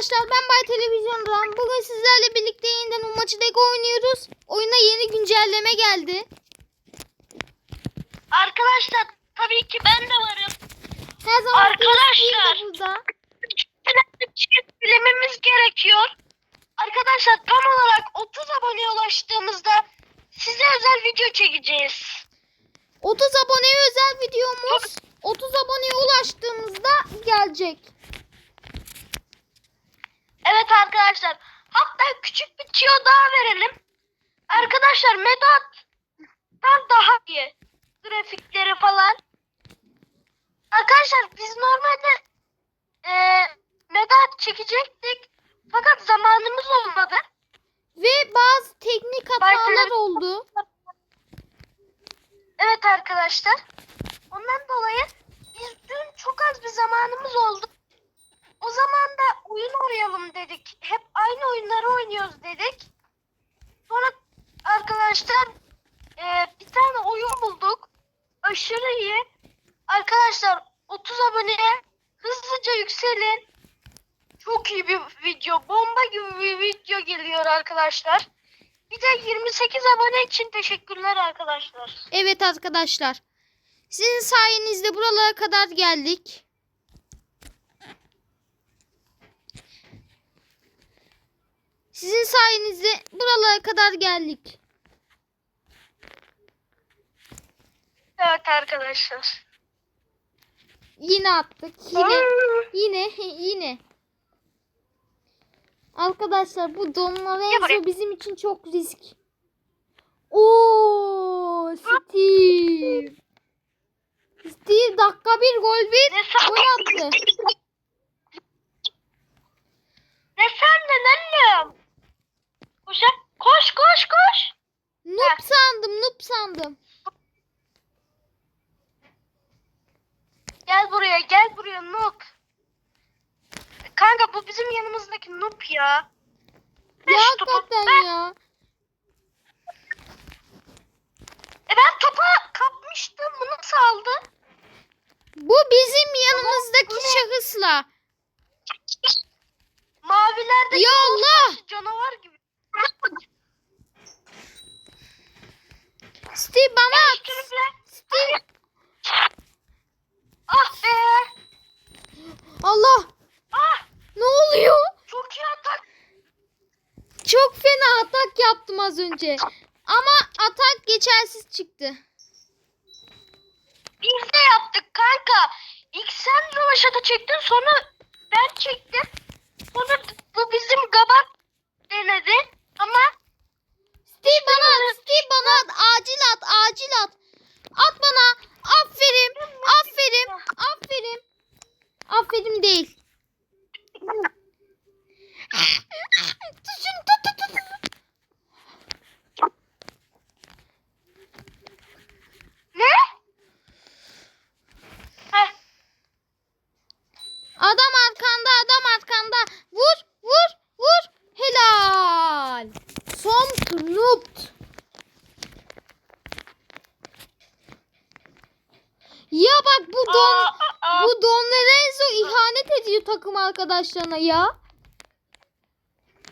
arkadaşlar ben Bay Televizyon'dan. Bugün sizlerle birlikte yeniden Umaçı Deko oynuyoruz. Oyuna yeni güncelleme geldi. Arkadaşlar tabii ki ben de varım. Her zaman Arkadaşlar. burada. Bilememiz gerekiyor. Arkadaşlar tam olarak 30 aboneye ulaştığımızda size özel video çekeceğiz. 30 aboneye özel videomuz 30 aboneye ulaştığımızda gelecek. Evet arkadaşlar. Hatta küçük bir tüyo daha verelim. Arkadaşlar Medat'tan daha iyi. Grafikleri falan. Arkadaşlar biz normalde e, Medat çekecektik. Fakat zamanımız olmadı. Ve bazı teknik hatalar oldu. Evet arkadaşlar. Ondan dolayı biz dün çok az bir zamanımız oldu. O zaman da oyun oynayalım dedik. Hep aynı oyunları oynuyoruz dedik. Sonra arkadaşlar e, bir tane oyun bulduk. Aşırı iyi. Arkadaşlar 30 aboneye hızlıca yükselin. Çok iyi bir video. Bomba gibi bir video geliyor arkadaşlar. Bir de 28 abone için teşekkürler arkadaşlar. Evet arkadaşlar. Sizin sayenizde buralara kadar geldik. Sizin sayenizde buralara kadar geldik. Evet arkadaşlar. Yine attık. Yine yine yine. Arkadaşlar bu Don Lorenzo bizim için çok risk. Oo, Steve. Steve dakika bir gol bir gol attı. Ne sandın annem? Koş koş koş koş. Noob sandım, noob sandım. Gel buraya gel buraya Noob. Kanka bu bizim yanımızdaki Noob ya. Ver Ya şu topu. Ver. ya. E ben topu kapmıştım. Bu nasıl aldı? Bu bizim yanımızdaki bu şahısla. Mavilerdeki Ya Allah! boss canavar gibi. Steve bana at. Tripler. Steve. Ah be. Allah. Ah Ne oluyor? çok iyi atak. Çok fena az önce. Ama atak geçersiz çıktı. Biz de yaptık kanka. İlk sen rövaşata çektin sonra ben çektim. Sonra bu bizim gabat denedi. Ama Steve bana at. Steve bana at. Acil at. Acil at. At bana. Aferin. Aferin. Aferin. Aferin değil. Tut şunu tut tut tut. ne? Heh, Adam arkanda adam arkanda. Vur vur vur. Helal. Son knupt. Ya bak bu Don aa, aa. bu Don Lorenzo ihanet ediyor takım arkadaşlarına ya.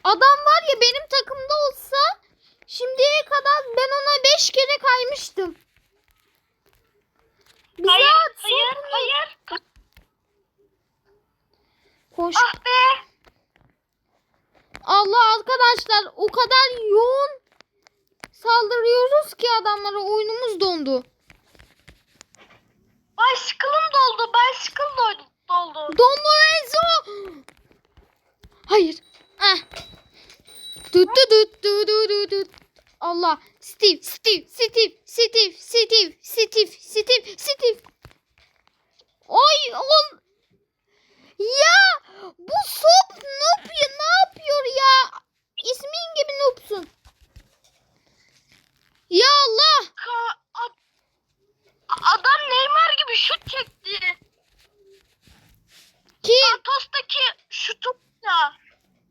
Adam var ya benim takımda olsa şimdiye kadar ben ona 5 kere kaymıştım. Bize hayır, at, hayır, hayır. Koş. Ah be. Allah arkadaşlar o kadar yoğun saldırıyoruz ki adamlara oyunumuz dondu. Bicycle'ım doldu, bicycle doldu. doldu. Don Lorenzo. Hayır. Ah. Tut tut tut tut tut tut tut. Allah. Steve, Steve, Steve, Steve, Steve, Steve, Steve, Steve. Oy, on. Ya bu sop noob ya ne yapıyor ya? İsmin gibi noobsun. Ya Allah. Ka- a- adam Neymar gibi şut çekti. Kim? Santos'taki şutu ya.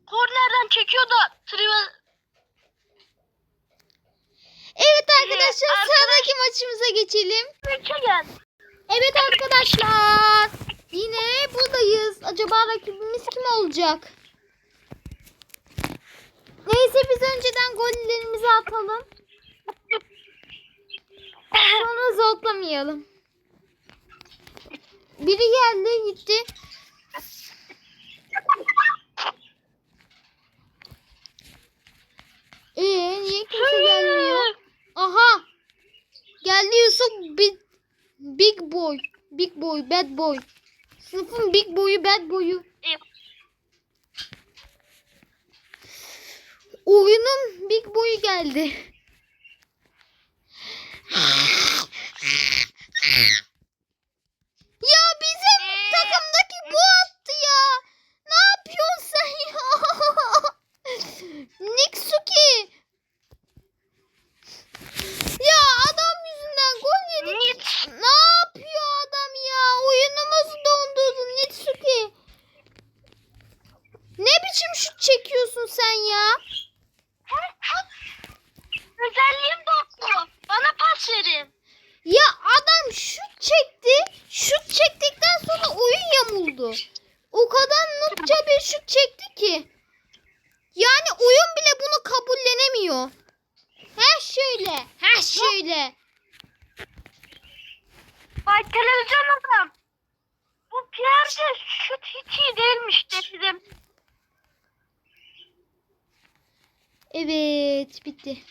Kornerden çekiyor da trive Evet arkadaşlar arkadaş- sıradaki maçımıza geçelim. Gel. Evet arkadaşlar. Yine buradayız. Acaba rakibimiz kim olacak? Neyse biz önceden gollerimizi atalım. Sonra zotlamayalım. Biri geldi gitti. Ee niye kimse gelmiyor? Aha. Geldi Yusuf big, big boy. Big boy, bad boy. Sınıfın big boyu, bad boyu. Oyunun big boyu geldi. Ya bizim takımdaki bu attı ya. Ne yapıyorsun sen ya? Niksuki. Ya adam yüzünden gol yedik. Ne yapıyor adam ya? Oyunumuzu dondurdun Nitsuki. Ne biçim şut çekiyorsun sen ya? Özelliğim de o. Bana pas verin. Ya adam şut çekti. Şut çektikten sonra oyun yamuldu. O kadar nutça bir şut çekti ki. Yani oyun bile bunu kabullenemiyor. Ha şöyle. Ha şöyle. Bay televizyon adam. Bu Pierre'de şut hiç iyi değilmiş dedim. Evet bitti.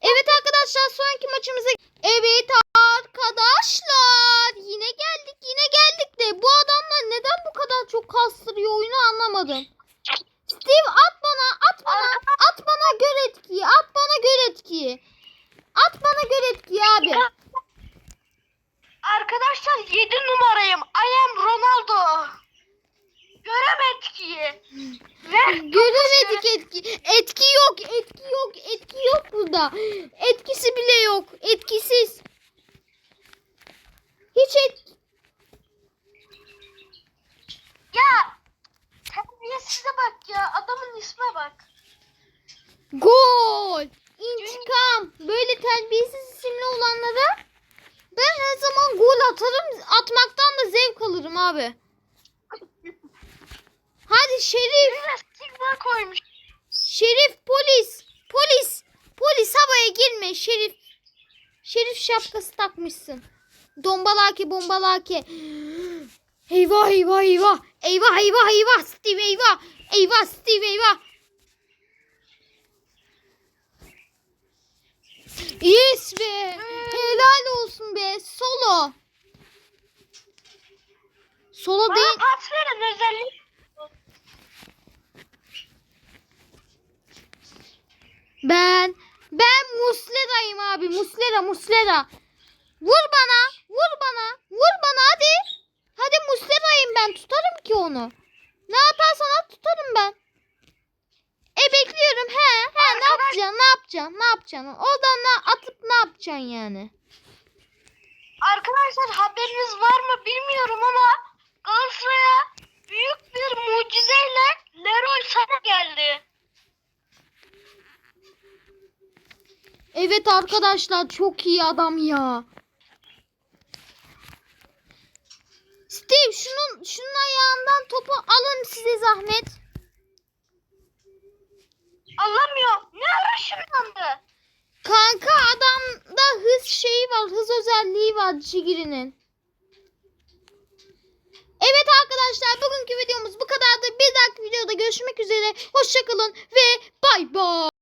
Evet arkadaşlar sonraki maçımıza Evet arkadaşlar yine geldik yine geldik de bu adamlar neden bu kadar çok kastırıyor oyunu anlamadım. Steve at bana at bana at bana gör etkiyi at bana gör etkiyi. At bana gör etkiyi abi. Arkadaşlar 7 numarayım. I am Ronaldo. Görem etkiyi. Ve Göremedik etki. Etki yok etki yok etki yok burada. Etkisi bile yok etkisiz. Hiç et, ya terbiyesize bak ya. Adamın isme bak. Gol! İntikam! Böyle terbiyesiz isimli olanlara ben her zaman gol atarım. Atmaktan da zevk alırım abi. Hadi Şerif, Sigma koymuş. Şerif polis, polis, polis havaya girme Şerif. Şerif şapkası takmışsın. Dombalaki bombalaki. Eyvah eyvah eyvah. Eyvah eyvah eyvah. Steve eyvah. Eyvah Steve eyvah. Yes be. Helal olsun be. Solo. Solo Bana değil. pas verin özellik. Ben ben Muslera'yım abi. Muslera Muslera. Vur bana. Vur bana. Vur bana hadi. Hadi Muslera'yım ben. Tutarım ki onu. Ne yaparsan at tutarım ben. E bekliyorum he. He ne yapacaksın? Ne yapacaksın? Ne yapacaksın? Oradan ne atıp ne yapacaksın yani? Arkadaşlar haberiniz var mı bilmiyorum ama Galatasaray'a büyük bir mucizeyle Leroy Sané geldi. Evet arkadaşlar çok iyi adam ya. Steve şunun şunun ayağından topu alın size zahmet. Anlamıyor. Ne ara şunlandı? Kanka adamda hız şeyi var. Hız özelliği var Çigiri'nin. Evet arkadaşlar bugünkü videomuz bu kadardı. Bir dahaki videoda görüşmek üzere. Hoşçakalın ve bay bay.